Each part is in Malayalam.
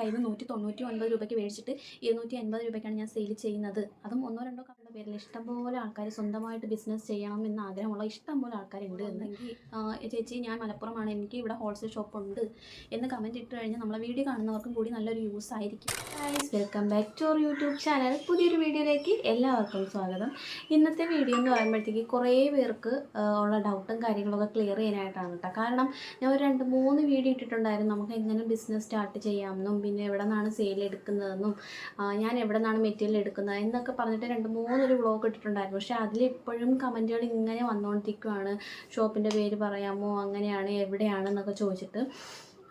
കയ്യിൽ നിന്ന് നൂറ്റി തൊണ്ണൂറ്റി ഒൻപത് രൂപയ്ക്ക് മേടിച്ചിട്ട് ഇരുന്നൂറ്റി അൻപത് രൂപയ്ക്കാണ് ഞാൻ സെയിൽ ചെയ്യുന്നത്. അതും ഒന്നോ രണ്ടോ കടയുടെ പേരിൽ ഇഷ്ടംപോലെ ആൾക്കാർ സ്വന്തമായിട്ട് ബിസിനസ് ചെയ്യണം എന്ന ആഗ്രഹമുള്ള ഇഷ്ടംപോലെ ആൾക്കാരുണ്ട് എന്ന്. ചേച്ചി ഞാൻ മലപ്പുറമാണ്. എനിക്ക് ഇവിടെ ഹോൾസെയിൽ ഷോപ്പ് ഉണ്ട് എന്ന് കമന്റ് ഇട്ട് കഴിഞ്ഞാൽ നമ്മളെ വീഡിയോ കാണുന്നവർക്കും കൂടി നല്ലൊരു യൂസ് ആയിരിക്കും. Welcome back to our YouTube channel പുതിയൊരു വീഡിയോയിലേക്ക് എല്ലാവർക്കും സ്വാഗതം. ഇന്നത്തെ വീഡിയോ എന്ന് പറയുമ്പോഴത്തേക്ക് കുറേ പേർക്ക് ഉള്ള ഡൗട്ടും കാര്യങ്ങളൊക്കെ ക്ലിയർ ചെയ്യാനായിട്ടാണ് കേട്ടോ കാരണം ഞാൻ ഒരു രണ്ട് മൂന്ന് വീഡിയോ ഇട്ടിട്ടുണ്ടായിരുന്നു. നമുക്ക് എങ്ങനെ ബിസിനസ് സ്റ്റാർട്ട് ചെയ്യാമെന്നും പിന്നെ എവിടെ നിന്നാണ് സെയിൽ എടുക്കുന്നതെന്നും ഞാൻ എവിടെ നിന്നാണ് മെറ്റീരിയൽ എടുക്കുന്നത് എന്നൊക്കെ പറഞ്ഞിട്ട് രണ്ട് മൂന്നൊരു വ്ളോഗ് ഇട്ടിട്ടുണ്ടായിരുന്നു. പക്ഷേ അതിൽ ഇപ്പോഴും കമന്റുകൾ ഇങ്ങനെ വന്നുകൊണ്ടിരിക്കുവാണ് ഷോപ്പിന്റെ പേര് പറയാമോ? അങ്ങനെയാണ് എവിടെയാണ് എന്നൊക്കെ ചോദിച്ചിട്ട്.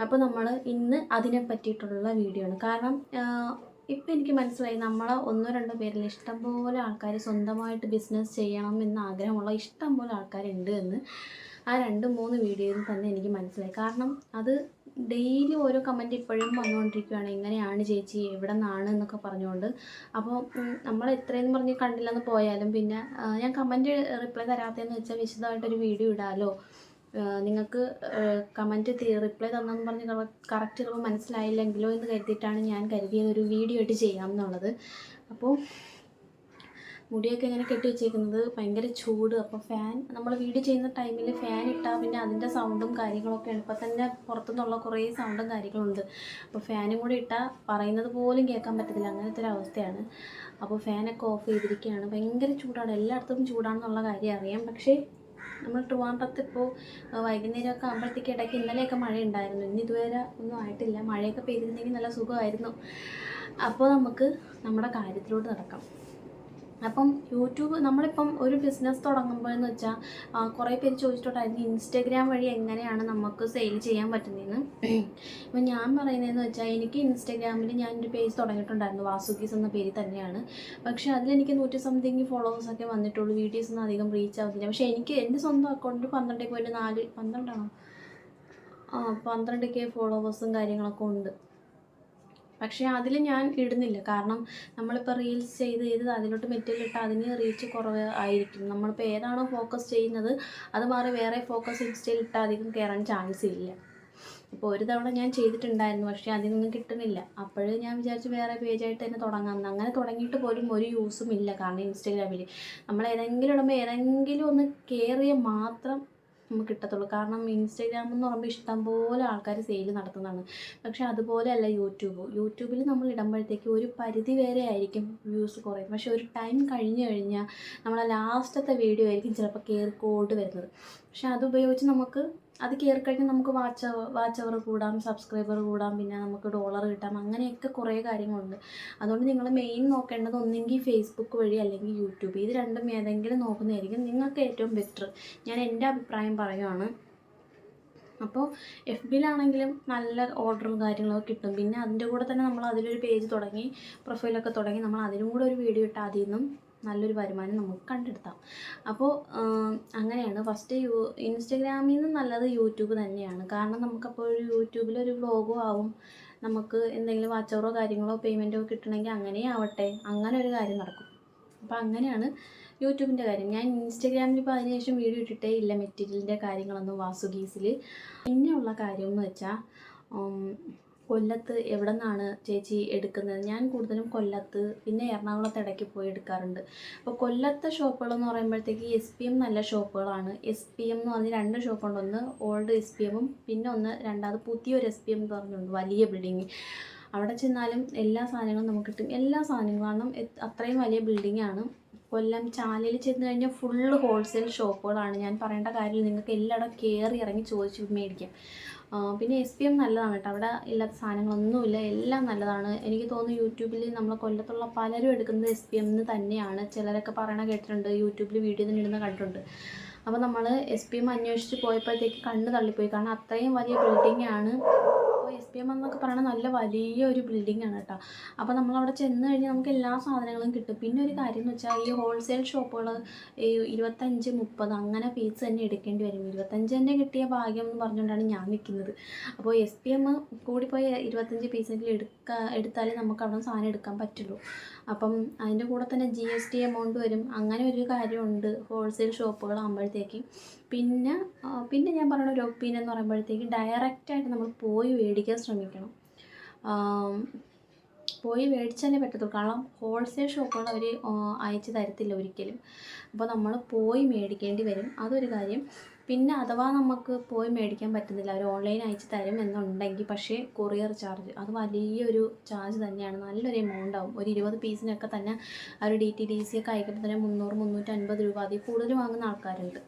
അപ്പോൾ നമ്മൾ ഇന്ന് അതിനെ പറ്റിയിട്ടുള്ള വീഡിയോ ആണ്. കാരണം ഇപ്പം എനിക്ക് മനസ്സിലായി നമ്മൾ ഒന്നോ രണ്ടോ പേരിൽ ഇഷ്ടംപോലെ ആൾക്കാർ സ്വന്തമായിട്ട് ബിസിനസ് ചെയ്യണം എന്ന ആഗ്രഹമുള്ള ഇഷ്ടംപോലെ ആൾക്കാരുണ്ട് എന്ന് ആ രണ്ട് മൂന്ന് വീഡിയോയിൽ തന്നെ എനിക്ക് മനസ്സിലായി. കാരണം അത് ഡെയിലി ഓരോ കമന്റ് ഇപ്പോഴും വന്നുകൊണ്ടിരിക്കുകയാണ് എങ്ങനെയാണ് ചേച്ചി? എവിടെ നിന്നാണ് എന്നൊക്കെ പറഞ്ഞുകൊണ്ട് അപ്പോൾ നമ്മൾ എത്രയെന്ന് പറഞ്ഞ് കണ്ടില്ലെന്ന് പോയാലും പിന്നെ ഞാൻ കമന്റ് റിപ്ലൈ തരാത്തതെന്ന് വെച്ചാൽ വിശദമായിട്ടൊരു വീഡിയോ ഇടാമല്ലോ നിങ്ങൾക്ക് കമന്റ് റിപ്ലൈ തന്നെന്ന് പറഞ്ഞ് കറക്റ്റ് മനസ്സിലായില്ലെങ്കിലോ എന്ന് കരുതിയിട്ടാണ് ഞാൻ കരുതിയത് ഒരു വീഡിയോ ആയിട്ട് ചെയ്യാം എന്നുള്ളത്. അപ്പോൾ മുടിയൊക്കെ ഇങ്ങനെ കെട്ടി വെച്ചേക്കുന്നത് ഭയങ്കര ചൂട്. അപ്പോൾ ഫാൻ നമ്മൾ വീഡിയോ ചെയ്യുന്ന ടൈമിൽ ഫാൻ ഇട്ടാൽ പിന്നെ അതിന്റെ സൗണ്ടും കാര്യങ്ങളൊക്കെ ഇപ്പം തന്നെ പുറത്തുനിന്നുള്ള കുറേ സൗണ്ടും കാര്യങ്ങളുണ്ട്. അപ്പോൾ ഫാനും കൂടി ഇട്ടാൽ പറയുന്നത് പോലും കേൾക്കാൻ പറ്റത്തില്ല. അങ്ങനത്തെ ഒരു അവസ്ഥയാണ്. അപ്പോൾ ഫാനൊക്കെ ഓഫ് ചെയ്തിരിക്കുകയാണ് ഭയങ്കര ചൂടാണ്. എല്ലായിടത്തും ചൂടാണെന്നുള്ള കാര്യം അറിയാം. പക്ഷേ നമ്മൾ ട്രിവാൻഡ്രത്ത് ഇപ്പോൾ വൈകുന്നേരമൊക്കെ ആകുമ്പോഴത്തേക്ക് ഇടയ്ക്ക് ഇന്നലെയൊക്കെ മഴ ഉണ്ടായിരുന്നു ഇന്ന് ഇതുവരെ ഒന്നും ആയിട്ടില്ല. മഴയൊക്കെ പെയ്തിരുന്നെങ്കിൽ നല്ല സുഖമായിരുന്നു. അപ്പോൾ നമുക്ക് നമ്മുടെ കാര്യത്തിലോട്ട് നടക്കാം. അപ്പം യൂട്യൂബ് നമ്മളിപ്പം ഒരു ബിസിനസ് തുടങ്ങുമ്പോൾ എന്ന് വെച്ചാൽ കുറേ പേര് ചോദിച്ചിട്ടുണ്ടായിരുന്നു ഇൻസ്റ്റാഗ്രാം വഴി എങ്ങനെയാണ് നമുക്ക് സെയിൽ ചെയ്യാൻ പറ്റുന്നതെന്ന് അപ്പം ഞാൻ പറയുന്നതെന്ന് വെച്ചാൽ എനിക്ക് ഇൻസ്റ്റാഗ്രാമിൽ ഞാൻ ഒരു പേജ് തുടങ്ങിയിട്ടുണ്ടായിരുന്നു വാസുകീസ് എന്ന പേര് തന്നെയാണ്. പക്ഷേ അതിലെനിക്ക് നൂറ്റി സംതിങ് ഫോളോവേഴ്സൊക്കെ വന്നിട്ടുള്ളൂ വീഡിയോസ് ഒന്നും അധികം റീച്ച് ആവുന്നില്ല. പക്ഷേ എനിക്ക് എന്റെ സ്വന്തം അക്കൗണ്ടിൽ പന്ത്രണ്ട് പോയിന്റ് നാല് പന്ത്രണ്ടാണോ? ആ പന്ത്രണ്ട് കെ ഫോളോവേഴ്സും കാര്യങ്ങളൊക്കെ ഉണ്ട്. പക്ഷേ അതിൽ ഞാൻ ഇടുന്നില്ല. കാരണം നമ്മളിപ്പോൾ റീൽസ് ചെയ്ത് ചെയ്ത് അതിലോട്ട് മെറ്റീരിയൽ ഇട്ട് അതിന് റീച്ച് കുറവ് ആയിരിക്കും. നമ്മളിപ്പോൾ ഏതാണോ ഫോക്കസ് ചെയ്യുന്നത് അത് മാറി വേറെ ഫോക്കസ് ഇൻസ്റ്റയിൽ ഇട്ടാൽ അധികം കയറാൻ ചാൻസ് ഇല്ല. ഇപ്പോൾ ഒരു തവണ ഞാൻ ചെയ്തിട്ടുണ്ടായിരുന്നു പക്ഷേ അതിനൊന്നും കിട്ടുന്നില്ല. അപ്പോഴേ ഞാൻ വിചാരിച്ചു വേറെ പേജായിട്ട് തന്നെ തുടങ്ങാമെന്ന് അങ്ങനെ തുടങ്ങിയിട്ട് പോലും ഒരു യൂസും ഇല്ല. കാരണം ഇൻസ്റ്റാഗ്രാമിൽ നമ്മൾ ഏതെങ്കിലും ഇടുമ്പോൾ ഏതെങ്കിലും ഒന്ന് കയറിയ മാത്രം നമുക്ക് കിട്ടത്തുള്ളൂ. കാരണം ഇൻസ്റ്റാഗ്രാം എന്ന് പറയുമ്പോൾ ഇഷ്ടംപോലെ ആൾക്കാർ സെയിൽ നടത്തുന്നതാണ്. പക്ഷേ അതുപോലെയല്ല യൂട്യൂബ് യൂട്യൂബിൽ നമ്മൾ ഇടുമ്പോഴത്തേക്ക് ഒരു പരിധി വരെ ആയിരിക്കും വ്യൂസ് കുറയും പക്ഷേ ഒരു ടൈം കഴിഞ്ഞ് കഴിഞ്ഞാൽ നമ്മളെ ലാസ്റ്റത്തെ വീഡിയോ ആയിരിക്കും ചിലപ്പോൾ കയറിക്കോട്ട് വരുന്നത്. പക്ഷേ അതുപയോഗിച്ച് നമുക്ക് അത് കയറി കഴിഞ്ഞാൽ നമുക്ക് വാച്ച് വാച്ച് അവർ കൂടാം സബ്സ്ക്രൈബർ കൂടാം പിന്നെ നമുക്ക് ഡോളർ കിട്ടാം അങ്ങനെയൊക്കെ കുറേ കാര്യങ്ങളുണ്ട്. അതുകൊണ്ട് നിങ്ങൾ മെയിൻ നോക്കേണ്ടത് ഒന്നെങ്കിൽ ഫേസ്ബുക്ക് വഴി അല്ലെങ്കിൽ യൂട്യൂബ് ഇത് രണ്ടും ഏതെങ്കിലും നോക്കുന്നതായിരിക്കും നിങ്ങൾക്ക് ഏറ്റവും ബെറ്റർ ഞാൻ എന്റെ അഭിപ്രായം പറയുവാണ്. അപ്പോൾ എഫ് ബിയിലാണെങ്കിലും നല്ല ഓർഡറും കാര്യങ്ങളൊക്കെ കിട്ടും. പിന്നെ അതിന്റെ കൂടെ തന്നെ നമ്മൾ അതിലൊരു പേജ് തുടങ്ങി പ്രൊഫൈലൊക്കെ തുടങ്ങി നമ്മൾ അതിനും കൂടെ ഒരു വീഡിയോ ഇട്ടാൽ അതിൽ നിന്നും നല്ലൊരു വരുമാനം നമുക്ക് കണ്ടെടുത്താം അപ്പോൾ അങ്ങനെയാണ്. ഫസ്റ്റ് യൂ ഇൻസ്റ്റഗ്രാമിൽ നിന്ന് നല്ലത് യൂട്യൂബ് തന്നെയാണ്. കാരണം നമുക്കപ്പോൾ ഒരു യൂട്യൂബിലൊരു വ്ലോഗോ ആവും. നമുക്ക് എന്തെങ്കിലും വാച്ചവറോ കാര്യങ്ങളോ പേയ്മെന്റോ കിട്ടണമെങ്കിൽ അങ്ങനെ ആവട്ടെ. അങ്ങനെ ഒരു കാര്യം നടക്കും. അപ്പോൾ അങ്ങനെയാണ് യൂട്യൂബിന്റെ കാര്യം. ഞാൻ ഇൻസ്റ്റഗ്രാമിൽ ഇപ്പോൾ അതിനുശേഷം വീഡിയോ ഇട്ടിട്ടേ ഇല്ല. മെറ്റീരിയലിന്റെ കാര്യങ്ങളൊന്നും വാസുഗീസിൽ പിന്നെയുള്ള കാര്യം എന്ന് വെച്ചാൽ കൊല്ലത്ത് എവിടെ നിന്നാണ് ചേച്ചി എടുക്കുന്നത്? ഞാൻ കൂടുതലും കൊല്ലത്ത് പിന്നെ എറണാകുളത്ത് ഇടയ്ക്ക് പോയി എടുക്കാറുണ്ട്. അപ്പോൾ കൊല്ലത്തെ ഷോപ്പുകൾ എന്ന് പറയുമ്പോഴത്തേക്ക് എസ് പി എം നല്ല ഷോപ്പുകളാണ്. എസ് പി എം എന്ന് പറഞ്ഞ് രണ്ട് ഷോപ്പുണ്ട്. ഒന്ന് ഓൾഡ് എസ് പി എമ്മും പിന്നെ ഒന്ന് രണ്ടാമത് പുതിയൊരു എസ് പി എം എന്ന് പറഞ്ഞുണ്ട് വലിയ ബിൽഡിങ് അവിടെ ചെന്നാലും എല്ലാ സാധനങ്ങളും നമുക്ക് കിട്ടും. എല്ലാ സാധനങ്ങളും അത്രയും വലിയ ബിൽഡിംഗ് ആണ്. കൊല്ലം ചാലയിൽ ചെന്ന് കഴിഞ്ഞാൽ ഫുള്ള് ഹോൾസെയിൽ ഷോപ്പുകളാണ് ഞാൻ പറയേണ്ട കാര്യം നിങ്ങൾക്ക് എല്ലായിടം കയറി ഇറങ്ങി ചോദിച്ച് മേടിക്കാം. പിന്നെ എസ് പി എം നല്ലതാണ് കേട്ടോ. അവിടെ ഇല്ലാത്ത സാധനങ്ങളൊന്നുമില്ല. എല്ലാം നല്ലതാണ്. എനിക്ക് തോന്നുന്നു യൂട്യൂബിൽ നമ്മൾ കൊല്ലത്തുള്ള പലരും എടുക്കുന്നത് എസ് പി എമ്മിന് തന്നെയാണ്. ചിലരൊക്കെ പറയണ കേട്ടിട്ടുണ്ട്. യൂട്യൂബിൽ വീഡിയോ തന്നെ ഇടുന്ന കണ്ടിട്ടുണ്ട്. അപ്പോൾ നമ്മൾ എസ് പി എം അന്വേഷിച്ച് പോയപ്പോഴത്തേക്ക് കണ്ണ് തള്ളിപ്പോയി. കാരണം അത്രയും വലിയ ബിൽഡിംഗ് ആണ്. എസ് പി എം എന്നൊക്കെ പറയുന്നത് നല്ല വലിയ ഒരു ബിൽഡിംഗ് ആണ് കേട്ടോ അപ്പോൾ നമ്മൾ അവിടെ ചെന്ന് കഴിഞ്ഞാൽ നമുക്ക് എല്ലാ സാധനങ്ങളും കിട്ടും. പിന്നെ ഒരു കാര്യം എന്ന് വെച്ചാൽ ഈ ഹോൾസെയിൽ ഷോപ്പുകൾ ഈ ഇരുപത്തഞ്ച് മുപ്പത് അങ്ങനെ പീസ് തന്നെ എടുക്കേണ്ടി വരും. ഇരുപത്തഞ്ച് തന്നെ കിട്ടിയ ഭാഗ്യം എന്ന് പറഞ്ഞുകൊണ്ടാണ് ഞാൻ നിൽക്കുന്നത് അപ്പോൾ എസ് പി എം കൂടിപ്പോയി ഇരുപത്തഞ്ച് പീസെങ്കിലും എടുക്കുക എടുത്താലേ നമുക്ക് അവിടെ സാധനം എടുക്കാൻ പറ്റുള്ളൂ. അപ്പം അതിന്റെ കൂടെ തന്നെ ജി എസ് ടി എമൗണ്ട് വരും. അങ്ങനെ ഒരു കാര്യമുണ്ട്. ഹോൾസെയിൽ ഷോപ്പുകളാകുമ്പോഴത്തേക്ക് പിന്നെ പിന്നെ ഞാൻ പറയുന്ന ഒരു ഒപ്പീനിയൻ എന്ന് പറയുമ്പോഴത്തേക്ക് ഡയറക്റ്റായിട്ട് നമ്മൾ പോയി മേടിക്കാൻ ശ്രമിക്കണം. പോയി മേടിച്ചാലേ പറ്റത്തുള്ളൂ. കാരണം ഹോൾസെയിൽ ഷോപ്പുകൾ അവർ അയച്ചു തരത്തില്ല ഒരിക്കലും. അപ്പോൾ നമ്മൾ പോയി മേടിക്കേണ്ടി വരും. അതൊരു കാര്യം. പിന്നെ അഥവാ നമുക്ക് പോയി മേടിക്കാൻ പറ്റുന്നില്ല അവർ ഓൺലൈൻ അയച്ച് തരും എന്നുണ്ടെങ്കിൽ പക്ഷേ കൊറിയർ ചാർജ് അത് വലിയൊരു ചാർജ് തന്നെയാണ്. നല്ലൊരു എമൗണ്ട് ആവും. ഒരു ഇരുപത് പീസിനൊക്കെ തന്നെ ആ ഒരു ഡി ടി ഡി സി ഒക്കെ അയക്കുമ്പോൾ തന്നെ മുന്നൂറ് മുന്നൂറ്റൻപത് രൂപ. അതിൽ കൂടുതൽ വാങ്ങുന്ന ആൾക്കാരുണ്ട്.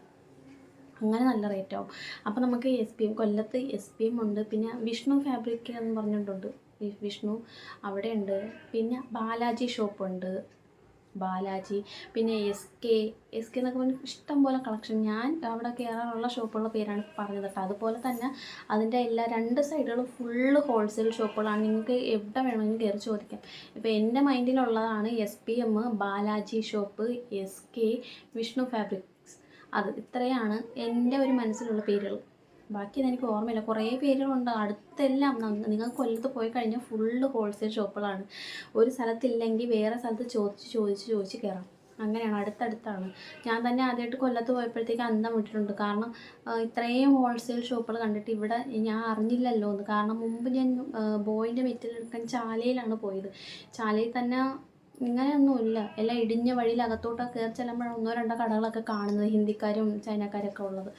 അങ്ങനെ നല്ല റേറ്റ് ആവും. അപ്പോൾ നമുക്ക് എസ് പി എം കൊല്ലത്ത് എസ് പി എം ഉണ്ട്. പിന്നെ വിഷ്ണു ഫാബ്രിക് എന്ന് പറഞ്ഞിട്ടുണ്ട്. വിഷ്ണു വിഷ്ണു അവിടെയുണ്ട്. പിന്നെ ബാലാജി ഷോപ്പുണ്ട് ബാലാജി പിന്നെ എസ് കെ എസ് കെ എന്നൊക്കെ പറഞ്ഞാൽ ഇഷ്ടം പോലെ കളക്ഷൻ ഞാൻ അവിടെ കയറാനുള്ള ഷോപ്പുകളുടെ പേരാണ് പറഞ്ഞത് കേട്ടോ. അതുപോലെ തന്നെ അതിന്റെ എല്ലാ രണ്ട് സൈഡുകളും ഫുള്ള് ഹോൾസെയിൽ ഷോപ്പുകളാണ് നിങ്ങൾക്ക് എവിടെ വേണമെങ്കിലും കയറി ചോദിക്കാം. ഇപ്പോൾ എന്റെ മൈൻഡിലുള്ളതാണ് S P M Balaji shop S K Vishnu fabrics അത് ഇത്രയാണ് എന്റെ ഒരു മനസ്സിലുള്ള പേരുകൾ. ബാക്കി എനിക്ക് ഓർമ്മയില്ല. കുറേ പേരുകളുണ്ട്. അടുത്തെല്ലാം നിങ്ങൾ കൊല്ലത്ത് പോയി കഴിഞ്ഞാൽ ഫുള്ള് ഹോൾസെയിൽ ഷോപ്പുകളാണ് ഒരു സ്ഥലത്തില്ലെങ്കിൽ വേറെ സ്ഥലത്ത് ചോദിച്ച് ചോദിച്ച് ചോദിച്ച് കയറാം അങ്ങനെയാണ്. അടുത്തടുത്താണ്. ഞാൻ തന്നെ ആദ്യമായിട്ട് കൊല്ലത്ത് പോയപ്പോഴത്തേക്ക് അന്തം വിട്ടിട്ടുണ്ട്. കാരണം ഇത്രയും ഹോൾസെയിൽ ഷോപ്പുകൾ കണ്ടിട്ട് ഇവിടെ ഞാൻ അറിഞ്ഞില്ലല്ലോ എന്ന് കാരണം മുമ്പ് ഞാൻ ബോയിന്റെ മെറ്റീരിയൽ എടുക്കാൻ ചാലയിലാണ് പോയത്. ചാലയിൽ തന്നെ ഇങ്ങനെയൊന്നുമില്ല. എല്ലാം ഇടിഞ്ഞ വഴിയിൽ അകത്തോട്ടൊക്കെ കയറി ചെല്ലുമ്പോഴാണ് ഒന്നോ രണ്ടോ കടകളൊക്കെ കാണുന്നത് ഹിന്ദിക്കാരും ചൈനക്കാരൊക്കെ ഉള്ളത്.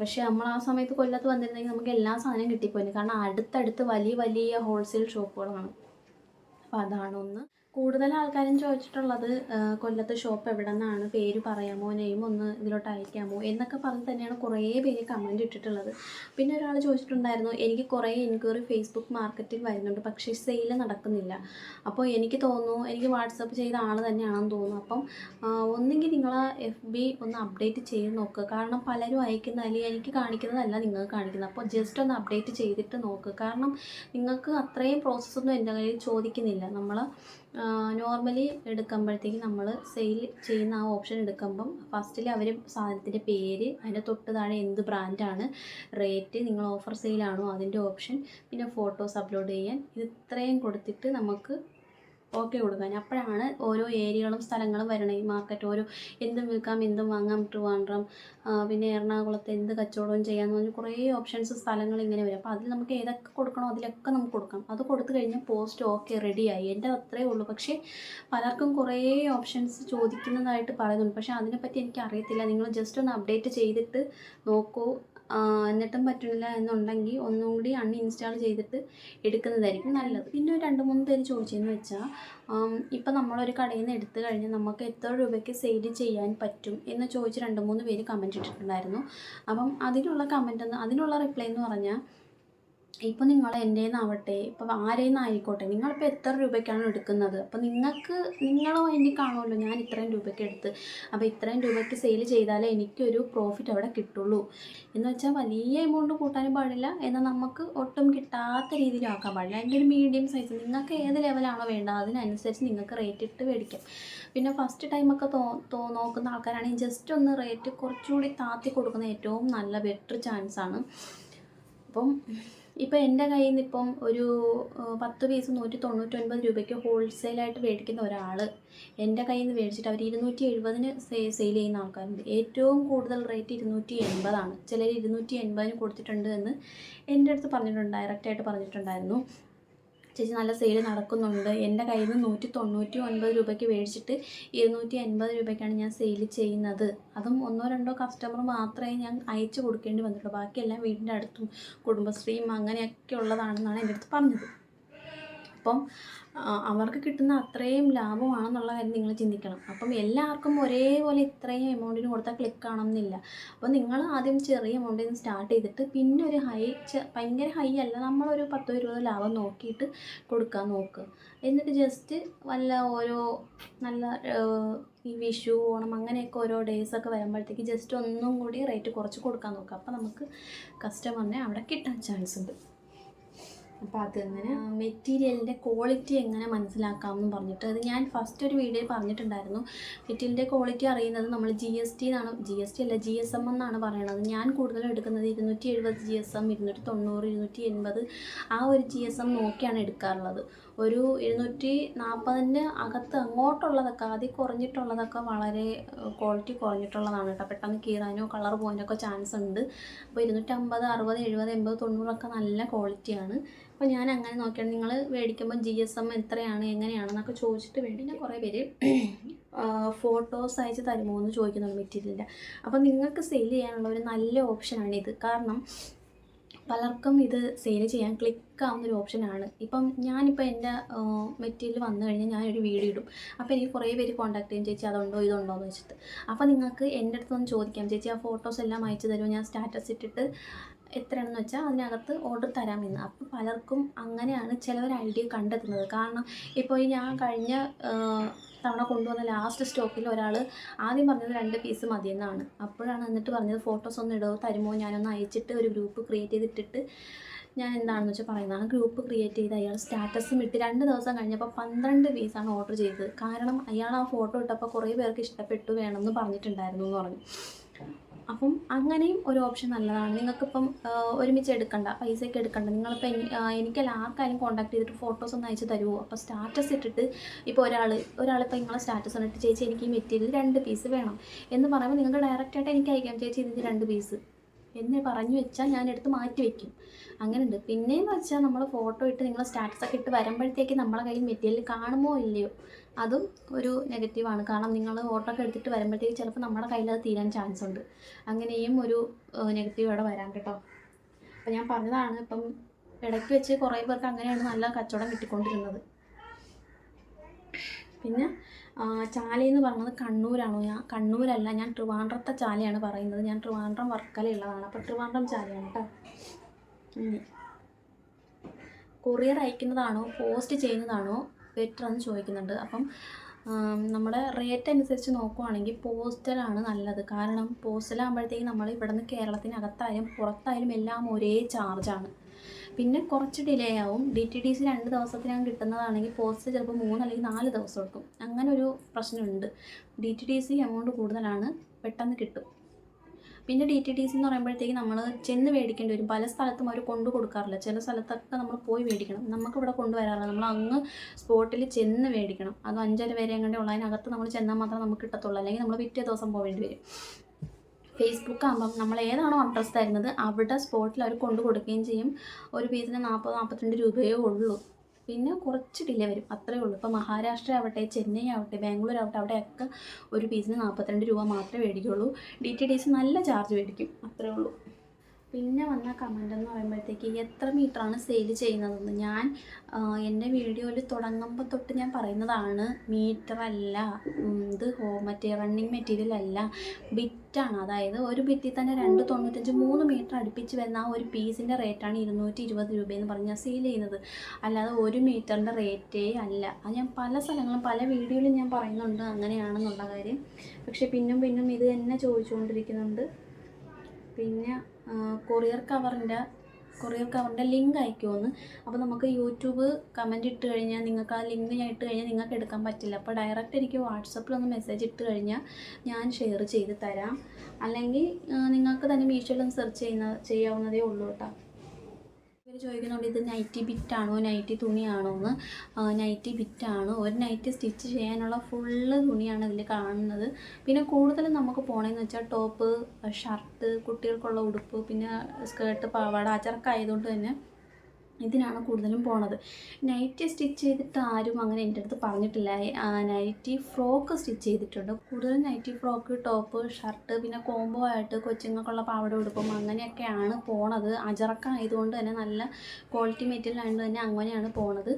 പക്ഷേ നമ്മൾ ആ സമയത്ത് കൊല്ലത്ത് വന്നിരുന്നെങ്കിൽ നമുക്ക് എല്ലാ സാധനവും കിട്ടിപ്പോയി കാരണം അടുത്തടുത്ത് വലിയ വലിയ ഹോൾസെയിൽ ഷോപ്പുകളാണ് അപ്പോൾ അതാണ് ഒന്ന്. കൂടുതൽ ആൾക്കാരും ചോദിച്ചിട്ടുള്ളത് കൊല്ലത്ത് ഷോപ്പ് എവിടെ നിന്നാണ് പേര് പറയാമോ നെയിം ഒന്ന് ഇതിലോട്ട് അയക്കാമോ എന്നൊക്കെ പറഞ്ഞ് തന്നെയാണ് കുറേ പേര് കമന്റ് ഇട്ടിട്ടുള്ളത്. പിന്നെ ഒരാൾ ചോദിച്ചിട്ടുണ്ടായിരുന്നു എനിക്ക് കുറേ എൻക്വയറി ഫേസ്ബുക്ക് മാർക്കറ്റിൽ വരുന്നുണ്ട് പക്ഷേ സെയിൽ നടക്കുന്നില്ല. അപ്പോൾ എനിക്ക് തോന്നുന്നു എനിക്ക് വാട്സപ്പ് ചെയ്ത ആൾ തന്നെയാണെന്ന് തോന്നുന്നു. അപ്പം ഒന്നെങ്കിൽ നിങ്ങൾ എഫ് ബി ഒന്ന് അപ്ഡേറ്റ് ചെയ്ത് നോക്കുക കാരണം പലരും അയക്കുന്ന അല്ലെങ്കിൽ എനിക്ക് കാണിക്കുന്നതല്ല നിങ്ങൾക്ക് കാണിക്കുന്നത്. അപ്പോൾ ജസ്റ്റ് ഒന്ന് അപ്ഡേറ്റ് ചെയ്തിട്ട് നോക്കുക കാരണം നിങ്ങൾക്ക് അത്രയും പ്രോസസ്സൊന്നും എന്റെ കയ്യിൽ ചോദിക്കുന്നില്ല. നമ്മൾ നോർമലി എടുക്കുമ്പോഴത്തേക്ക് നമ്മൾ സെയിൽ ചെയ്യുന്ന ആ ഓപ്ഷൻ എടുക്കുമ്പം ഫസ്റ്റിൽ അവർ സാധനത്തിന്റെ പേര് അതിന്റെ തൊട്ട് താഴെ എന്ത് ബ്രാൻഡാണ് റേറ്റ് നിങ്ങൾ ഓഫർ സെയിലാണോ അതിന്റെ ഓപ്ഷൻ പിന്നെ ഫോട്ടോസ് അപ്ലോഡ് ചെയ്യാൻ ഇത് ഇത്രയും കൊടുത്തിട്ട് നമുക്ക് ഓക്കെ കൊടുക്കാൻ. അപ്പോഴാണ് ഓരോ ഏരിയകളും സ്ഥലങ്ങളും വരണേ. ഈ മാർക്കറ്റ് ഓരോ എന്തും വിൽക്കാം എന്തും വാങ്ങാം ട്രിവാൻഡ്രം പിന്നെ എറണാകുളത്ത് എന്ത് കച്ചവടവും ചെയ്യാമെന്ന് പറഞ്ഞ് കുറേ ഓപ്ഷൻസ് സ്ഥലങ്ങൾ ഇങ്ങനെ വരും. അപ്പോൾ അതിൽ നമുക്ക് ഏതൊക്കെ കൊടുക്കണോ അതിലൊക്കെ നമുക്ക് കൊടുക്കാം. അത് കൊടുത്തു കഴിഞ്ഞാൽ പോസ്റ്റ് ഓക്കെ റെഡിയായി എന്റെ അത്രേ ഉള്ളൂ. പക്ഷേ പലർക്കും കുറേ ഓപ്ഷൻസ് ചോദിക്കുന്നതായിട്ട് പറയുന്നുണ്ട്. പക്ഷേ അതിനെപ്പറ്റി എനിക്ക് അറിയത്തില്ല നിങ്ങൾ ജസ്റ്റ് ഒന്ന് അപ്ഡേറ്റ് ചെയ്തിട്ട് നോക്കൂ. എന്നിട്ടും പറ്റുന്നില്ല എന്നുണ്ടെങ്കിൽ ഒന്നും കൂടി അൺഇൻസ്റ്റാൾ ചെയ്തിട്ട് എടുക്കുന്നതായിരിക്കും നല്ലത്. പിന്നെ ഒരു രണ്ട് മൂന്ന് പേര് ചോദിച്ചതെന്ന് വെച്ചാൽ ഇപ്പം നമ്മളൊരു കടയിൽ നിന്ന് എടുത്തു കഴിഞ്ഞാൽ നമുക്ക് എത്ര രൂപയ്ക്ക് സെയിൽ ചെയ്യാൻ പറ്റും എന്ന് ചോദിച്ച് രണ്ട് മൂന്ന് പേര് കമന്റ് ഇട്ടിട്ടുണ്ടായിരുന്നു. അപ്പം അതിനുള്ള കമന്റ് എന്ന് അതിനുള്ള റിപ്ലൈ എന്ന് പറഞ്ഞാൽ ഇപ്പം നിങ്ങൾ എന്റെ നിന്നാവട്ടെ ഇപ്പോൾ ആരെയിൽ നിന്നായിക്കോട്ടെ നിങ്ങളിപ്പോൾ എത്ര രൂപയ്ക്കാണ് എടുക്കുന്നത്? അപ്പോൾ നിങ്ങൾക്ക് നിങ്ങളെ വേണ്ടി കാണുമല്ലോ ഞാൻ ഇത്രയും രൂപയ്ക്ക് എടുത്ത്. അപ്പോൾ ഇത്രയും രൂപയ്ക്ക് സെയിൽ ചെയ്താലേ എനിക്കൊരു പ്രോഫിറ്റ് അവിടെ കിട്ടുള്ളൂ. എന്ന് വെച്ചാൽ വലിയ എമൗണ്ട് കൂട്ടാനും പാടില്ല. എന്നാൽ നമുക്ക് ഒട്ടും കിട്ടാത്ത രീതിയിലാക്കാൻ പാടില്ല അതിന്റെ ഒരു മീഡിയം സൈസ് നിങ്ങൾക്ക് ഏത് ലെവലാണോ വേണ്ടത് അതിനനുസരിച്ച് നിങ്ങൾക്ക് റേറ്റ് ഇട്ട് മേടിക്കാം. പിന്നെ ഫസ്റ്റ് ടൈമൊക്കെ തോ തോ നോക്കുന്ന ആൾക്കാരാണെങ്കിൽ ജസ്റ്റ് ഒന്ന് റേറ്റ് കുറച്ചുകൂടി താത്തി കൊടുക്കുന്ന ഏറ്റവും നല്ല ബെറ്റർ ചാൻസാണ് അപ്പം ഇപ്പം എന്റെ കയ്യിൽ നിന്ന് ഇപ്പം ഒരു പത്ത് പീസ് നൂറ്റി തൊണ്ണൂറ്റൊൻപത് രൂപയ്ക്ക് ഹോൾസെയിലായിട്ട് മേടിക്കുന്ന ഒരാൾ എന്റെ കയ്യിൽ നിന്ന് മേടിച്ചിട്ട് അവർ ഇരുന്നൂറ്റി എഴുപതിന് സെയിൽ ചെയ്യുന്ന ആൾക്കാരുണ്ട്. ഏറ്റവും കൂടുതൽ റേറ്റ് ഇരുന്നൂറ്റി എൺപതാണ് ചിലർ ഇരുന്നൂറ്റി എൺപതിന് കൊടുത്തിട്ടുണ്ട് എന്ന് എന്റെ അടുത്ത് പറഞ്ഞിട്ടുണ്ട് ഡയറക്റ്റായിട്ട് പറഞ്ഞിട്ടുണ്ടായിരുന്നു. ചേച്ചി നല്ല സെയിൽ നടക്കുന്നുണ്ട്. എന്റെ കയ്യിൽ നിന്ന് നൂറ്റി തൊണ്ണൂറ്റി ഒൻപത് രൂപയ്ക്ക് മേടിച്ചിട്ട് ഇരുന്നൂറ്റി എൺപത് രൂപയ്ക്കാണ് ഞാൻ സെയിൽ ചെയ്യുന്നത്. അതും ഒന്നോ രണ്ടോ കസ്റ്റമർ മാത്രമേ ഞാൻ അയച്ചു കൊടുക്കേണ്ടി വന്നിട്ടുള്ളൂ. ബാക്കിയെല്ലാം വീടിന്റെ അടുത്തും കുടുംബശ്രീയും അങ്ങനെയൊക്കെ ഉള്ളതാണെന്നാണ് എന്റെ അടുത്ത് പറഞ്ഞത്. അപ്പം അവർക്ക് കിട്ടുന്ന അത്രയും ലാഭമാണെന്നുള്ള കാര്യം നിങ്ങൾ ചിന്തിക്കണം. അപ്പം എല്ലാവർക്കും ഒരേപോലെ ഇത്രയും എമൗണ്ടിന് കൊടുത്താൽ ക്ലിക്ക് ആണെന്നില്ല അപ്പോൾ നിങ്ങൾ ആദ്യം ചെറിയ എമൗണ്ടിൽ നിന്ന് സ്റ്റാർട്ട് ചെയ്തിട്ട് പിന്നെ ഒരു ഹൈ ഭയങ്കര ഹൈ അല്ല നമ്മളൊരു പത്തോ ഇരുപതോ ലാഭം നോക്കിയിട്ട് കൊടുക്കാൻ നോക്കുക എന്നിട്ട് ജസ്റ്റ് വല്ല ഓരോ നല്ല ഈ വിഷു ഓണം അങ്ങനെയൊക്കെ ഓരോ ഡേയ്സൊക്കെ വരുമ്പോഴത്തേക്ക് ജസ്റ്റ് ഒന്നും കൂടി റേറ്റ് കുറച്ച് കൊടുക്കാൻ നോക്കുക അപ്പോൾ നമുക്ക് കസ്റ്റമറിനെ അവിടെ കിട്ടാൻ ചാൻസ് ഉണ്ട്. അപ്പോൾ അതെങ്ങനെ? മെറ്റീരിയലിന്റെ ക്വാളിറ്റി എങ്ങനെ മനസ്സിലാക്കാമെന്ന് പറഞ്ഞിട്ട്. അത് ഞാൻ ഫസ്റ്റ് ഒരു വീഡിയോയിൽ പറഞ്ഞിട്ടുണ്ടായിരുന്നു. മെറ്റീരിയലിന്റെ ക്വാളിറ്റി അറിയുന്നത് നമ്മൾ ജി എസ് ടി എന്നാണ്. ജി എസ് ടി അല്ല ജി എസ് എം എന്നാണ് പറയണത്. ഞാൻ കൂടുതലും എടുക്കുന്നത് ഇരുന്നൂറ്റി എഴുപത് ജി എസ് എം ഇരുന്നൂറ്റി തൊണ്ണൂറ് ഇരുന്നൂറ്റി എൺപത് ആ ഒരു ജി എസ് എം നോക്കിയാണ് എടുക്കാറുള്ളത്. ഒരു ഇരുന്നൂറ്റി നാൽപ്പതിന്റെ അകത്ത് അങ്ങോട്ടുള്ളതൊക്കെ അതിൽ കുറഞ്ഞിട്ടുള്ളതൊക്കെ വളരെ ക്വാളിറ്റി കുറഞ്ഞിട്ടുള്ളതാണ് കേട്ടോ. പെട്ടെന്ന് കീറാനോ കളർ പോകാനോ ഒക്കെ ചാൻസ് ഉണ്ട്. അപ്പോൾ ഇരുന്നൂറ്റമ്പത് അറുപത് എഴുപത് എൺപത് തൊണ്ണൂറൊക്കെ നല്ല ക്വാളിറ്റിയാണ് അപ്പോൾ ഞാൻ അങ്ങനെ നോക്കിയാണ്. നിങ്ങൾ മേടിക്കുമ്പോൾ ജി എസ് എം എത്രയാണ് എങ്ങനെയാണെന്നൊക്കെ ചോദിച്ചിട്ട് വേണ്ടി ഞാൻ കുറേ പേര് ഫോട്ടോസ് അയച്ച് തരുമോ എന്ന് ചോദിക്കുന്നുണ്ട് മെറ്റീരിയലിന്റെ അപ്പോൾ നിങ്ങൾക്ക് സെയിൽ ചെയ്യാനുള്ള ഒരു നല്ല ഓപ്ഷനാണ് ഇത്. കാരണം പലർക്കും ഇത് സെയിൽ ചെയ്യാൻ ക്ലിക്ക് ആവുന്ന ഒരു ഓപ്ഷനാണ് ഇപ്പം ഞാനിപ്പോൾ എന്റെ മെറ്റീരിയൽ വന്നു കഴിഞ്ഞാൽ ഞാനൊരു വീഡിയോ ഇടും. അപ്പോൾ എനിക്ക് കുറേ പേര് കോൺടാക്ട് ചെയ്യും ചേച്ചി അതുണ്ടോ ഇതുണ്ടോ എന്ന് വെച്ചിട്ട്. അപ്പോൾ നിങ്ങൾക്ക് എന്റെ അടുത്ത് ഒന്ന് ചോദിക്കാം ചേച്ചി ആ ഫോട്ടോസ് എല്ലാം അയച്ചു തരുമോ? ഞാൻ സ്റ്റാറ്റസ് ഇട്ടിട്ട് എത്രയാണെന്ന് വെച്ചാൽ അതിനകത്ത് ഓർഡർ തരാമെന്ന്. അപ്പോൾ പലർക്കും അങ്ങനെയാണ് ചിലവർ ഐഡിയ കണ്ടെത്തുന്നത്. കാരണം ഇപ്പോൾ ഈ ഞാൻ കഴിഞ്ഞ തവണ കൊണ്ടുവന്ന ലാസ്റ്റ് സ്റ്റോക്കിൽ ഒരാൾ ആദ്യം പറഞ്ഞത് രണ്ട് പീസ് മതിയെന്നാണ്. അപ്പോഴാണ് എന്നിട്ട് പറഞ്ഞത് ഫോട്ടോസ് ഒന്ന് ഇടോ തരുമോ ഞാനൊന്ന് അയച്ചിട്ട് ഒരു ഗ്രൂപ്പ് ക്രിയേറ്റ് ചെയ്തിട്ടിട്ട് ഞാൻ എന്താണെന്ന് വെച്ചാൽ പറയുന്നത്. ആ ഗ്രൂപ്പ് ക്രിയേറ്റ് ചെയ്ത് അയാൾ സ്റ്റാറ്റസും ഇട്ട് രണ്ട് ദിവസം കഴിഞ്ഞപ്പോൾ പന്ത്രണ്ട് പീസാണ് ഓർഡർ ചെയ്തത്. കാരണം അയാൾ ആ ഫോട്ടോ ഇട്ടപ്പോൾ കുറേ പേർക്ക് ഇഷ്ടപ്പെട്ടു വേണമെന്ന് പറഞ്ഞിട്ടുണ്ടായിരുന്നു എന്ന് പറഞ്ഞു. അപ്പം അങ്ങനെയും ഒരു ഓപ്ഷൻ നല്ലതാണ്. നിങ്ങൾക്കിപ്പം ഒരുമിച്ച് എടുക്കണ്ട പൈസയൊക്കെ എടുക്കണ്ട. ആ, എനിക്കല്ല ആർക്കാരും കോൺടാക്ട് ചെയ്തിട്ട് ഫോട്ടോസ് ഒന്ന് അയച്ച് തരുമോ അപ്പോൾ സ്റ്റാറ്റസ് ഇട്ടിട്ട് ഇപ്പോൾ ഒരാൾ ഒരാളിപ്പോൾ നിങ്ങളെ സ്റ്റാറ്റസ് ഇട്ടിട്ട് ചേച്ചി എനിക്ക് ഈ മെറ്റീരിയൽ രണ്ട് പീസ് വേണം. എന്ന് പറയുമ്പോൾ നിങ്ങൾക്ക് ഡയറക്റ്റായിട്ട് എനിക്ക് അയക്കാം. ചേച്ചി ഇതിന്റെ രണ്ട് പീസ് എന്ന് പറഞ്ഞു വെച്ചാൽ ഞാൻ എടുത്ത് മാറ്റി വെക്കും. അങ്ങനെയുണ്ട്. പിന്നെയെന്ന് വെച്ചാൽ നമ്മൾ ഫോട്ടോ ഇട്ട് നിങ്ങൾ സ്റ്റാറ്റസ് ഒക്കെ ഇട്ട് വരുമ്പോഴത്തേക്ക് നമ്മളെ കയ്യിൽ മെറ്റീരിയൽ കാണുമോ ഇല്ലയോ? അതും ഒരു നെഗറ്റീവാണ് കാരണം നിങ്ങൾ ഫോട്ടോ ഒക്കെ എടുത്തിട്ട് വരുമ്പോഴത്തേക്ക് ചിലപ്പോൾ നമ്മുടെ കയ്യിൽ അത് തീരാൻ ചാൻസ് ഉണ്ട്. അങ്ങനെയും ഒരു നെഗറ്റീവ് ഇവിടെ വരാം കേട്ടോ. അപ്പം ഞാൻ പറഞ്ഞതാണ്. ഇപ്പം ഇടയ്ക്ക് വെച്ച് കുറേ പേർക്ക് അങ്ങനെയാണ് നല്ല കച്ചവടം കിട്ടിക്കൊണ്ടിരുന്നത്. പിന്നെ ആ, ചാല എന്ന് പറയുന്നത് കണ്ണൂരാണോ? ഞാൻ കണ്ണൂരല്ല ഞാൻ ട്രിവാൻഡ്രത്തെ ചാലയാണ് പറയുന്നത്. ഞാൻ ട്രിവാൻഡ്രം വർക്കലയുള്ളതാണ്. അപ്പോൾ ട്രിവാൻഡ്രം ചാലയാണ് കേട്ടോ കൊറിയർ അയക്കുന്നതാണോ? പോസ്റ്റ് ചെയ്യുന്നതാണോ? ബെറ്റർ എന്ന് ചോദിക്കുന്നുണ്ട്. അപ്പം നമ്മുടെ റേറ്റ് അനുസരിച്ച് നോക്കുവാണെങ്കിൽ പോസ്റ്റലാണ് നല്ലത്. കാരണം പോസ്റ്റലാകുമ്പോഴത്തേക്കും നമ്മൾ ഇവിടെ നിന്ന് കേരളത്തിനകത്തായാലും പുറത്തായാലും എല്ലാം ഒരേ ചാർജാണ്. പിന്നെ കുറച്ച് ഡിലേ ആവും. ഡി ടി ഡി സി രണ്ട് ദിവസത്തിനകം കിട്ടുന്നതാണെങ്കിൽ പോസ്റ്റ് ചിലപ്പോൾ മൂന്ന് അല്ലെങ്കിൽ നാല് ദിവസം എടുക്കും. അങ്ങനെ ഒരു പ്രശ്നമുണ്ട്. D T D C amount കൂടുതലാണ് പെട്ടെന്ന് കിട്ടും. പിന്നെ ഡി ടി ഡി സി എന്ന് പറയുമ്പോഴത്തേക്ക് നമ്മൾ ചെന്ന് മേടിക്കേണ്ടി വരും. പല സ്ഥലത്തും അവർ കൊണ്ടു കൊടുക്കാറില്ല. ചില സ്ഥലത്തൊക്കെ നമ്മൾ പോയി മേടിക്കണം. നമുക്ക് ഇവിടെ കൊണ്ടുവരാറില്ല നമ്മൾ അങ്ങ് സ്പോട്ടിൽ ചെന്ന് മേടിക്കണം. അത് അഞ്ചര വരെ എങ്ങനെ ഉള്ളതിനകത്ത് നമ്മൾ ചെന്നാൽ മാത്രമേ നമുക്ക് കിട്ടത്തുള്ളൂ. അല്ലെങ്കിൽ നമ്മൾ പിറ്റേ ദിവസം പോകേണ്ടി വരും. ഫേസ്ബുക്ക് ആകുമ്പം നമ്മൾ ഏതാണോ അഡ്രസ്സ് തരുന്നത് അവിടെ സ്പോട്ടിൽ അവർ കൊണ്ടു കൊടുക്കുകയും ചെയ്യും. ഒരു പീസിന് നാൽപ്പത് നാൽപ്പത്തിരണ്ട് രൂപയേ ഉള്ളൂ. പിന്നെ കുറച്ച് ഡിലേ വരും. അത്രയേ ഉള്ളൂ. ഇപ്പോൾ മഹാരാഷ്ട്ര ആവട്ടെ ചെന്നൈ ആവട്ടെ ബാംഗ്ലൂർ ആവട്ടെ അവിടെയൊക്കെ ഒരു പീസിന് നാൽപ്പത്തിരണ്ട് രൂപ മാത്രമേ മേടിക്കുള്ളൂ. ഡി ടി ഡി സി നല്ല ചാർജ് മേടിക്കും. അത്രയേ ഉള്ളൂ. പിന്നെ വന്ന കമന്റ് എന്ന് പറയുമ്പോഴത്തേക്ക് എത്ര മീറ്ററാണ് സെയിൽ ചെയ്യുന്നതെന്ന് ഞാൻ എന്റെ വീഡിയോയിൽ തുടങ്ങുമ്പോൾ തൊട്ട് ഞാൻ പറയുന്നതാണ് മീറ്റർ അല്ല ഇത് ഹോം മറ്റേ റണ്ണിങ് മെറ്റീരിയൽ അല്ല ബിറ്റാണ് അതായത് ഒരു ബിറ്റിൽ തന്നെ രണ്ട് തൊണ്ണൂറ്റഞ്ച് മൂന്ന് മീറ്റർ അടുപ്പിച്ച് വരുന്ന ആ ഒരു പീസിന്റെ റേറ്റാണ് ഇരുന്നൂറ്റി ഇരുപത് രൂപയെന്ന് പറഞ്ഞ് ഞാൻ സെയിൽ ചെയ്യുന്നത്. അല്ലാതെ ഒരു മീറ്ററിന്റെ റേറ്റേ അല്ല. അത് ഞാൻ പല സ്ഥലങ്ങളും പല വീഡിയോയിലും ഞാൻ പറയുന്നുണ്ട് അങ്ങനെയാണെന്നുള്ള കാര്യം. പക്ഷേ പിന്നും പിന്നും ഇത് തന്നെ ചോദിച്ചുകൊണ്ടിരിക്കുന്നുണ്ട്. പിന്നെ കൊറിയർ കവറിന്റെ കൊറിയർ കവറിന്റെ ലിങ്ക് അയക്കുമെന്ന് അപ്പോൾ നമുക്ക് യൂട്യൂബ് കമന്റ് ഇട്ട് കഴിഞ്ഞാൽ നിങ്ങൾക്ക് ആ ലിങ്ക് ഞാൻ ഇട്ട് കഴിഞ്ഞാൽ നിങ്ങൾക്ക് എടുക്കാൻ പറ്റില്ല. അപ്പോൾ ഡയറക്റ്റ് എനിക്ക് വാട്സപ്പിൽ ഒന്ന് മെസ്സേജ് ഇട്ട് കഴിഞ്ഞാൽ ഞാൻ ഷെയർ ചെയ്ത് തരാം. അല്ലെങ്കിൽ നിങ്ങൾക്ക് തന്നെ മീഷോയിലൊന്ന് സെർച്ച് ചെയ്യുന്ന ചെയ്യാവുന്നതേ ഉള്ളൂ കേട്ടോ ചോദിക്കുന്നുണ്ട് ഇത് നൈറ്റി ബിറ്റാണോ നൈറ്റി തുണിയാണോ എന്ന് നൈറ്റി ബിറ്റാണ് ഒരു നൈറ്റി സ്റ്റിച്ച് ചെയ്യാനുള്ള ഫുള്ള് തുണിയാണ് ഇതിൽ കാണുന്നത്. പിന്നെ കൂടുതലും നമുക്ക് പോണേന്ന് വെച്ചാൽ ടോപ്പ് ഷർട്ട് കുട്ടികൾക്കുള്ള ഉടുപ്പ് പിന്നെ സ്കേർട്ട് പാവാട അച്ചറക്കായതുകൊണ്ട് തന്നെ ഇതിനാണ് കൂടുതലും പോണത്. നൈറ്റി സ്റ്റിച്ച് ചെയ്തിട്ട് ആരും അങ്ങനെ എന്റെ അടുത്ത് പറഞ്ഞിട്ടില്ല. നൈറ്റി ഫ്രോക്ക് സ്റ്റിച്ച് ചെയ്തിട്ടുണ്ട്. കൂടുതലും നൈറ്റി ഫ്രോക്ക് ടോപ്പ് ഷർട്ട് പിന്നെ കോംബോ ആയിട്ട് കൊച്ചുങ്ങൾക്കുള്ള പാവട ഉടുപ്പും അങ്ങനെയൊക്കെയാണ് പോണത്. അജറക്കായതുകൊണ്ട് തന്നെ നല്ല ക്വാളിറ്റി മെറ്റീരിയൽ ആയതുകൊണ്ട് തന്നെ അങ്ങനെയാണ് പോണത്.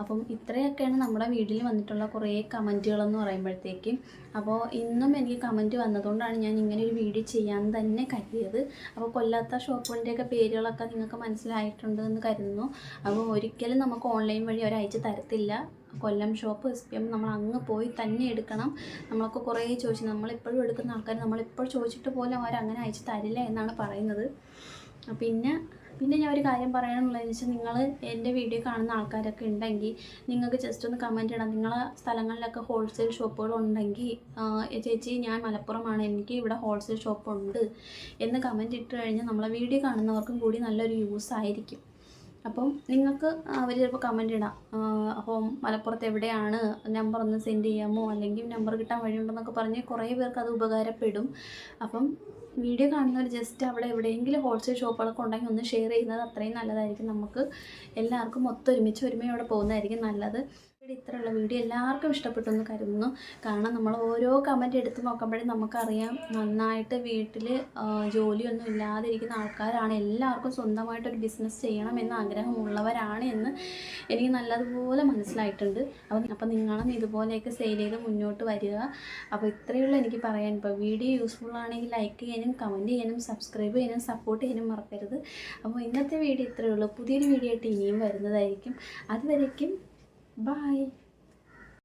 അപ്പം ഇത്രയൊക്കെയാണ് നമ്മുടെ വീട്ടിൽ വന്നിട്ടുള്ള കുറേ കമന്റുകളെന്ന് പറയുമ്പോഴത്തേക്കും. അപ്പോൾ ഇന്നും എനിക്ക് കമന്റ് വന്നതുകൊണ്ടാണ് ഞാൻ ഇങ്ങനെ ഒരു വീഡിയോ ചെയ്യാൻ തന്നെ കരുതിയത്. അപ്പോൾ കൊല്ലാത്ത ഷോപ്പുകളുടെയൊക്കെ പേരുകളൊക്കെ നിങ്ങൾക്ക് മനസ്സിലായിട്ടുണ്ട് എന്ന് കരുതുന്നു. അപ്പോൾ ഒരിക്കലും നമുക്ക് ഓൺലൈൻ വഴി ഒരാഴ്ച അയച്ച് തരത്തില്ല. Kollam shop S P M നമ്മൾ അങ്ങ് പോയി തന്നെ എടുക്കണം. നമ്മളൊക്കെ കുറേ ചോദിച്ചു. നമ്മളിപ്പോഴും എടുക്കുന്ന ആൾക്കാർ നമ്മളിപ്പോൾ ചോദിച്ചിട്ട് പോലും അവർ അങ്ങനെ അയച്ച് തരില്ല എന്നാണ് പറയുന്നത്. പിന്നെ പിന്നെ ഞാൻ ഒരു കാര്യം പറയാനുള്ളതെന്ന് വെച്ചാൽ നിങ്ങൾ എന്റെ വീഡിയോ കാണുന്ന ആൾക്കാരൊക്കെ ഉണ്ടെങ്കിൽ നിങ്ങൾക്ക് ജസ്റ്റ് ഒന്ന് കമന്റ് ഇടാം. നിങ്ങളെ സ്ഥലങ്ങളിലൊക്കെ ഹോൾസെയിൽ ഷോപ്പുകൾ ഉണ്ടെങ്കിൽ ചേച്ചി ഞാൻ മലപ്പുറമാണ്. എനിക്ക് ഇവിടെ ഹോൾസെയിൽ ഷോപ്പുണ്ട് എന്ന് കമന്റ് ഇട്ട് കഴിഞ്ഞാൽ നമ്മളെ വീഡിയോ കാണുന്നവർക്കും കൂടി നല്ലൊരു യൂസ് ആയിരിക്കും. അപ്പം നിങ്ങൾക്ക് അവർ ചിലപ്പോൾ കമന്റ് ഇടാം. അപ്പം മലപ്പുറത്ത് എവിടെയാണ്? നമ്പർ ഒന്ന് സെൻഡ് ചെയ്യാമോ? അല്ലെങ്കിൽ നമ്പർ കിട്ടാൻ വഴിയുണ്ടെന്നൊക്കെ പറഞ്ഞ് കുറേ പേർക്ക് അത് ഉപകാരപ്പെടും. അപ്പം വീഡിയോ കാണുന്നവർ ജസ്റ്റ് അവിടെ എവിടെയെങ്കിലും ഹോൾസെയിൽ ഷോപ്പുകളൊക്കെ ഉണ്ടെങ്കിൽ ഒന്ന് ഷെയർ ചെയ്യുന്നത് അത്രയും നല്ലതായിരിക്കും. നമുക്ക് എല്ലാവർക്കും ഒത്തൊരുമിച്ച് ഒരുമയോടെ പോകുന്നതായിരിക്കും നല്ലത്. ഇത്രയുള്ള വീഡിയോ എല്ലാവർക്കും ഇഷ്ടപ്പെട്ടു എന്ന് കരുതുന്നു. കാരണം നമ്മൾ ഓരോ കമന്റ് എടുത്ത് നോക്കുമ്പോഴേ നമുക്കറിയാം നന്നായിട്ട് വീട്ടിൽ ജോലിയൊന്നും ഇല്ലാതിരിക്കുന്ന ആൾക്കാരാണ്. എല്ലാവർക്കും സ്വന്തമായിട്ടൊരു ബിസിനസ് ചെയ്യണം എന്ന ആഗ്രഹമുള്ളവരാണ് എന്ന് എനിക്ക് നല്ലതുപോലെ മനസ്സിലായിട്ടുണ്ട്. അപ്പം അപ്പം നിങ്ങളും ഇതുപോലെയൊക്കെ സെയിൽ ചെയ്ത് മുന്നോട്ട് വരിക. അപ്പോൾ ഇത്രയുള്ള എനിക്ക് പറയാൻ. ഇപ്പോൾ വീഡിയോ യൂസ്ഫുൾ ആണെങ്കിൽ ലൈക്ക് ചെയ്യാനും കമന്റ് ചെയ്യാനും സബ്സ്ക്രൈബ് ചെയ്യാനും സപ്പോർട്ട് ചെയ്യാനും മറക്കരുത്. അപ്പോൾ ഇന്നത്തെ വീഡിയോ ഇത്രയേ ഉള്ളൂ. പുതിയൊരു വീഡിയോ ആയിട്ട് ഇനിയും വരുന്നതായിരിക്കും. അതുവരേക്കും Bye.